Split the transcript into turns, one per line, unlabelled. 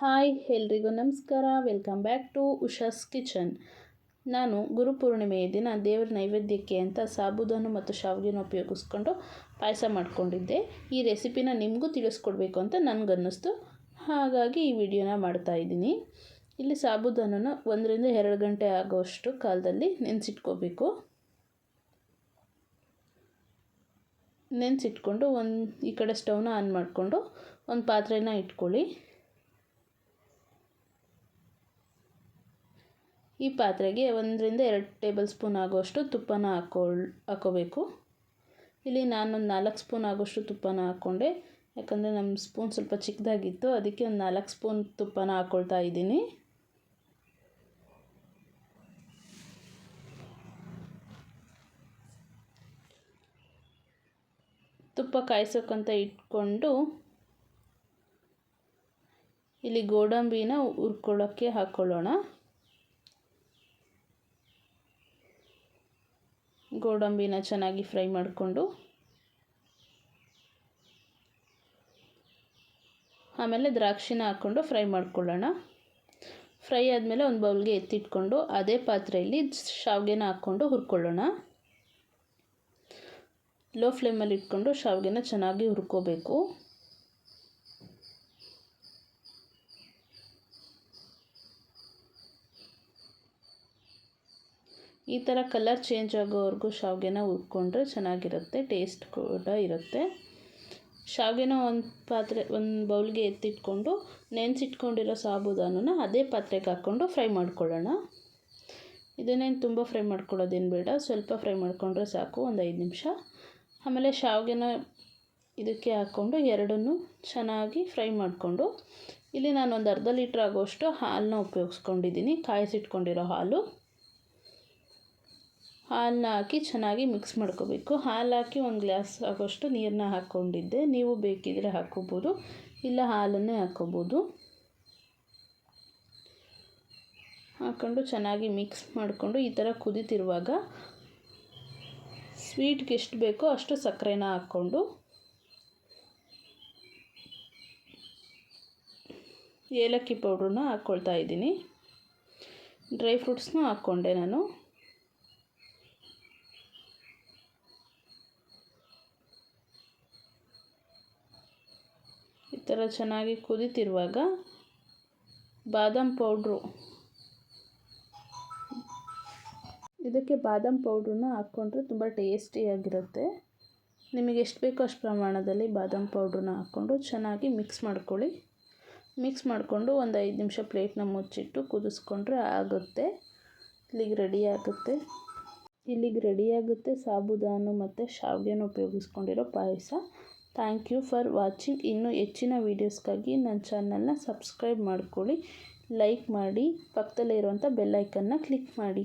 Hi ಎಲ್ರಿಗೂ ನಮಸ್ಕಾರ. Welcome back to Usha's kitchen ನಾನು ಗುರುಪೂರ್ಣಿಮೆಯ ದಿನ ದೇವರ ನೈವೇದ್ಯಕ್ಕೆ ಅಂತ ಸಾಬುದಾನು ಮತ್ತು ಶಾವಿಗೆನ ಉಪಯೋಗಿಸ್ಕೊಂಡು ಪಾಯಸ ಮಾಡಿಕೊಂಡಿದ್ದೆ. ಈ ರೆಸಿಪಿನ ನಿಮಗೂ ತಿಳಿಸ್ಕೊಡ್ಬೇಕು ಅಂತ ನನಗನ್ನಿಸ್ತು. ಹಾಗಾಗಿ ಈ ವಿಡಿಯೋನ ಮಾಡ್ತಾಯಿದ್ದೀನಿ ಇಲ್ಲಿ ಸಾಬುದಾನನ ಒಂದರಿಂದ ಎರಡು ಗಂಟೆ ಆಗೋಷ್ಟು ಕಾಲದಲ್ಲಿ ನೆನೆಸಿಟ್ಕೋಬೇಕು. ನೆನೆಸಿಟ್ಕೊಂಡು ಒಂದು ಈ ಕಡೆ ಸ್ಟವ್ನ ಆನ್ ಮಾಡಿಕೊಂಡು ಒಂದು ಪಾತ್ರೆನ ಇಟ್ಕೊಳ್ಳಿ. ಈ ಪಾತ್ರೆಗೆ ಒಂದರಿಂದ ಎರಡು ಟೇಬಲ್ ಸ್ಪೂನ್ ಆಗುವಷ್ಟು ತುಪ್ಪನ ಹಾಕೊಳ್, ಹಾಕೋಬೇಕು. ಇಲ್ಲಿ ನಾನೊಂದು ನಾಲ್ಕು ಸ್ಪೂನ್ ಆಗೋಷ್ಟು ತುಪ್ಪನ ಹಾಕ್ಕೊಂಡೆ ಯಾಕಂದರೆ ನಮ್ಮ ಸ್ಪೂನ್ ಸ್ವಲ್ಪ ಚಿಕ್ಕದಾಗಿತ್ತು, ಅದಕ್ಕೆ ಒಂದು ನಾಲ್ಕು ಸ್ಪೂನ್ ತುಪ್ಪನ ಹಾಕ್ಕೊಳ್ತಾ ಇದ್ದೀನಿ. ತುಪ್ಪ ಕಾಯಿಸೋಕ್ಕಂತ ಇಟ್ಕೊಂಡು ಇಲ್ಲಿ ಗೋಡಂಬಿನ ಹುರ್ಕೊಳ್ಳೋಕ್ಕೆ ಹಾಕ್ಕೊಳ್ಳೋಣ ಗೋಡಂಬಿನ ಚೆನ್ನಾಗಿ ಫ್ರೈ ಮಾಡಿಕೊಂಡು, ಆಮೇಲೆ ದ್ರಾಕ್ಷಿನ ಹಾಕ್ಕೊಂಡು ಫ್ರೈ ಮಾಡ್ಕೊಳ್ಳೋಣ. ಫ್ರೈ ಆದಮೇಲೆ ಒಂದು ಬೌಲ್ಗೆ ಎತ್ತಿಟ್ಕೊಂಡು ಅದೇ ಪಾತ್ರೆಯಲ್ಲಿ ಶಾವಿಗೆನ ಹಾಕ್ಕೊಂಡು ಹುರ್ಕೊಳ್ಳೋಣ. ಲೋ ಫ್ಲೇಮಲ್ಲಿ ಇಟ್ಕೊಂಡು ಶಾವಿಗೆನ ಚೆನ್ನಾಗಿ ಹುರ್ಕೋಬೇಕು. ಈ ಥರ ಕಲರ್ ಚೇಂಜ್ ಆಗೋವರೆಗೂ ಶಾವಿಗೆನ ಹುರ್ಕೊಂಡ್ರೆ ಚೆನ್ನಾಗಿರುತ್ತೆ, ಟೇಸ್ಟ್ ಕೂಡ ಇರುತ್ತೆ. ಶಾವಿಗೆನ ಒಂದು ಪಾತ್ರೆ, ಒಂದು ಬೌಲ್ಗೆ ಎತ್ತಿಟ್ಕೊಂಡು, ನೆನೆಸಿಟ್ಕೊಂಡಿರೋ ಸಾಬುದಾನನ ಅದೇ ಪಾತ್ರೆಗೆ ಹಾಕ್ಕೊಂಡು ಫ್ರೈ ಮಾಡ್ಕೊಳ್ಳೋಣ. ಇದನ್ನೇನು ತುಂಬ ಫ್ರೈ ಮಾಡ್ಕೊಳ್ಳೋದೇನು ಬೇಡ, ಸ್ವಲ್ಪ ಫ್ರೈ ಮಾಡಿಕೊಂಡ್ರೆ ಸಾಕು, ಒಂದು ಐದು ನಿಮಿಷ. ಆಮೇಲೆ ಶಾವಿಗೆನ ಇದಕ್ಕೆ ಹಾಕ್ಕೊಂಡು ಎರಡನ್ನೂ ಚೆನ್ನಾಗಿ ಫ್ರೈ ಮಾಡಿಕೊಂಡು, ಇಲ್ಲಿ ನಾನು ಒಂದು ಅರ್ಧ ಲೀಟ್ರ್ ಆಗೋಷ್ಟು ಹಾಲನ್ನ ಉಪಯೋಗಿಸ್ಕೊಂಡಿದ್ದೀನಿ, ಕಾಯಿಸಿಟ್ಕೊಂಡಿರೋ ಹಾಲು. ಹಾಲನ್ನ ಹಾಕಿ ಚೆನ್ನಾಗಿ ಮಿಕ್ಸ್ ಮಾಡ್ಕೋಬೇಕು. ಹಾಲು ಹಾಕಿ ಒಂದು ಗ್ಲಾಸ್ ಆಗೋಷ್ಟು ನೀರನ್ನ ಹಾಕ್ಕೊಂಡಿದ್ದೆ. ನೀವು ಬೇಕಿದ್ರೆ ಹಾಕ್ಕೋಬೋದು, ಇಲ್ಲ ಹಾಲನ್ನೇ ಹಾಕ್ಕೋಬೋದು. ಹಾಕ್ಕೊಂಡು ಚೆನ್ನಾಗಿ ಮಿಕ್ಸ್ ಮಾಡಿಕೊಂಡು ಈ ಥರ ಕುದೀತಿರುವಾಗ ಸ್ವೀಟ್ಗೆ ಎಷ್ಟು ಬೇಕೋ ಅಷ್ಟು ಸಕ್ಕರೆನ ಹಾಕ್ಕೊಂಡು ಏಲಕ್ಕಿ ಪೌಡ್ರನ್ನ ಹಾಕ್ಕೊಳ್ತಾ ಇದ್ದೀನಿ. ಡ್ರೈ ಫ್ರೂಟ್ಸ್ನೂ ಹಾಕ್ಕೊಂಡೆ ನಾನು. ಈ ಥರ ಚೆನ್ನಾಗಿ ಕುದೀತಿರುವಾಗ ಬಾದಾಮ್ ಪೌಡ್ರು. ಇದಕ್ಕೆ ಬಾದಾಮ್ ಪೌಡ್ರನ್ನ ಹಾಕ್ಕೊಂಡ್ರೆ ತುಂಬ ಟೇಸ್ಟಿಯಾಗಿರುತ್ತೆ ನಿಮಗೆ ಎಷ್ಟು ಬೇಕೋ ಅಷ್ಟು ಪ್ರಮಾಣದಲ್ಲಿ ಬಾದಾಮ್ ಪೌಡ್ರನ್ನ ಹಾಕ್ಕೊಂಡು ಚೆನ್ನಾಗಿ ಮಿಕ್ಸ್ ಮಾಡ್ಕೊಳ್ಳಿ. ಮಿಕ್ಸ್ ಮಾಡಿಕೊಂಡು ಒಂದು ಐದು ನಿಮಿಷ ಪ್ಲೇಟ್ನ ಮುಚ್ಚಿಟ್ಟು ಕುದಿಸ್ಕೊಂಡ್ರೆ ಆಗುತ್ತೆ. ಇಲ್ಲಿಗೆ ರೆಡಿ ಆಗುತ್ತೆ. ಇಲ್ಲಿಗೆ ರೆಡಿಯಾಗುತ್ತೆ ಸಾಬುದಾನು ಮತ್ತು ಶಾವಿಗೆನ ಉಪಯೋಗಿಸ್ಕೊಂಡಿರೋ ಪಾಯಸ. ಥ್ಯಾಂಕ್ ಯು ಫಾರ್ ವಾಚಿಂಗ್ ಇನ್ನೂ ಹೆಚ್ಚಿನ ವೀಡಿಯೋಸ್ಗಾಗಿ ನನ್ನ ಚಾನಲ್ನ ಸಬ್ಸ್ಕ್ರೈಬ್ ಮಾಡ್ಕೊಳ್ಳಿ. ಲೈಕ್ ಮಾಡಿ ಪಕ್ಕದಲ್ಲೇ ಇರುವಂಥ ಬೆಲ್ಲೈಕನ್ನ ಕ್ಲಿಕ್ ಮಾಡಿ.